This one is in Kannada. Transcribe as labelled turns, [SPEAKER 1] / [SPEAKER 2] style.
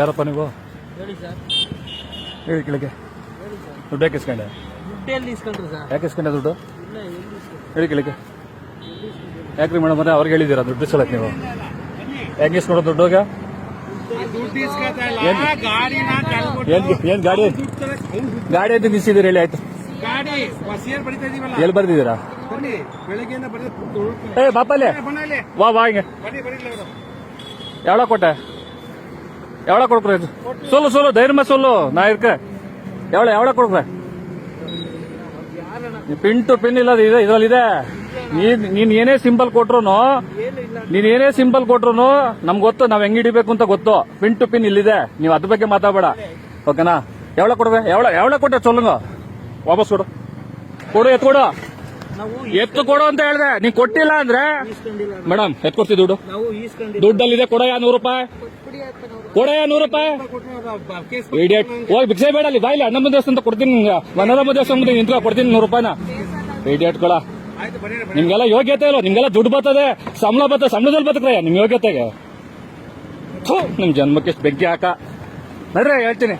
[SPEAKER 1] ಯಾರಪ್ಪ ನೀವು?
[SPEAKER 2] ಹೇಳಿ ಸರ್.
[SPEAKER 1] ಕೆಳಗೆ ದುಡ್ಡು ಯಾಕೆ ಇಸ್ಕೊಂಡೆ? ಯಾಕೆ ಇಸ್ಕೊಂಡೆ ದುಡ್ಡು? ಹೇಳಿ ಕೆಳಗೆ ಯಾಕ್ರಿ ಮೇಡಮ್ ಅವರೇ ಅವ್ರಿಗೆ ಹೇಳಿದ್ದೀರಾ ದುಡ್ಡು ಇಸ್ಕೊಳಕ್ಕೆ ನೀವು? ಹೆಂಗೆ ಇಸ್ಕೊಡೋ ದುಡ್ಡು ಹೋಗ ಏನ್ ಗಾಡಿ? ಗಾಡಿ ಅಂತ ನಿಲ್ಸಿದ್ದೀರಿ ಹೇಳಿ ಆಯ್ತು. ಎಲ್ಲಿ ಬರ್ದಿದ್ದೀರಾ?
[SPEAKER 3] ಬನ್ನಿ
[SPEAKER 1] ಏ ಬಾಪಲ್ಲೇ. ವಾ ವಾ ಹಿಂಗೆ.
[SPEAKER 3] ಬನ್ನಿ ಕೊಟ್ಟೆ?
[SPEAKER 1] எவ்வளோ ಕೊಡ್ಕ್ರ ಸೋಲು ಸೋಲು ಧೈರ್ಯ ಸೋಲು. ನಾ ಇರ್ಕ எவ்வளோ எவ்வளோ கொடுக்குற ಪಿನ್ ಟು ಪಿನ್ ಇಲ್ಲ ಇದೆ ಇದ್ರಲ್ಲಿ ಇದೆ ನೀನ್ ಏನೇ ಸಿಂಬಲ್ ಕೊಟ್ರು ನೀನ್ ಏನೇ ಸಿಂಬಲ್ ಕೊಟ್ರು ನಮ್ಗೆ ಗೊತ್ತು, ನಾವ್ ಹೆಂಗ್ ಹಿಡಿಬೇಕು ಅಂತ ಗೊತ್ತು. ಪಿನ್ ಟು ಪಿನ್ ಇಲ್ಲಿದೆ. ನೀವು ಅದ್ರ ಬಗ್ಗೆ ಮಾತಾಡಬೇಡ. ಓಕೆನಾ? ಎವಳೆ ಕೊಡ್ಬೇಕು ಎವಳೆ ಎವಳೆ ಕೊಟ್ಟ ಚೊಲ್ಲಂಗ ವಾಪಸ್ ಕೊಡು. ಕೊಡು,
[SPEAKER 2] ಎತ್ಕೊಡು.
[SPEAKER 1] ಎತ್ತು ಕೊಡು ಅಂತ ಹೇಳ್ದೆ. ನೀನ್ ಕೊಟ್ಟಿಲ್ಲ ಅಂದ್ರೆ ಮೇಡಮ್ ಎತ್ ಕೊಡ್ತಿ ದುಡ್ಡು.
[SPEAKER 2] ನಾವು ಇದೆ
[SPEAKER 1] ದುಡ್ಡಲ್ಲಿದೆ ಕೊಡಯ್ಯ ನೂರು ರೂಪಾಯಿ. ಕೊಡಯ್ಯ ನೂರು ರೂಪಾಯಿ. ಇಡಿಯಟ್ ಹೋಗಿ ಭಿಕ್ಷೆ ಬೇಡ ಅಲ್ಲಿ ಬಾಯಿಲಿ ಅಣ್ಣಮ್ಮ ದೇವಸ್ಥಾನ ಅಂತ ಕೊಡ್ತೀನಿ ನಿಂಗೆ ವನರಮ್ಮ ದೇವಸ್ಥಾನ ನಿಂತ್ಕೊ ಕೊಡ್ತೀನಿ ನೂರು ರೂಪಾಯಿನ. ಇಡಿಯಟ್ಗಳ ನಿಮ್ಗೆಲ್ಲ ಯೋಗ್ಯತೆ ಇಲ್ಲ ನಿಮ್ಗೆಲ್ಲ ದುಡ್ಡು ಬರ್ತದೆ ಸಂಬಳ ಬರ್ತದೆ ಸಂಬಳದಲ್ಲಿ ಬರ್ತಕ್ರಯ್ಯ ನಿಮ್ ಯೋಗ್ಯತೆಗೆ. ನಿಮ್ ಜನ್ಮಕ್ಕೆ ಎಷ್ಟು ಬೆಂಕಿ ಹಾಕ. ನಡ್ರಿ ಹೇಳ್ತೀನಿ.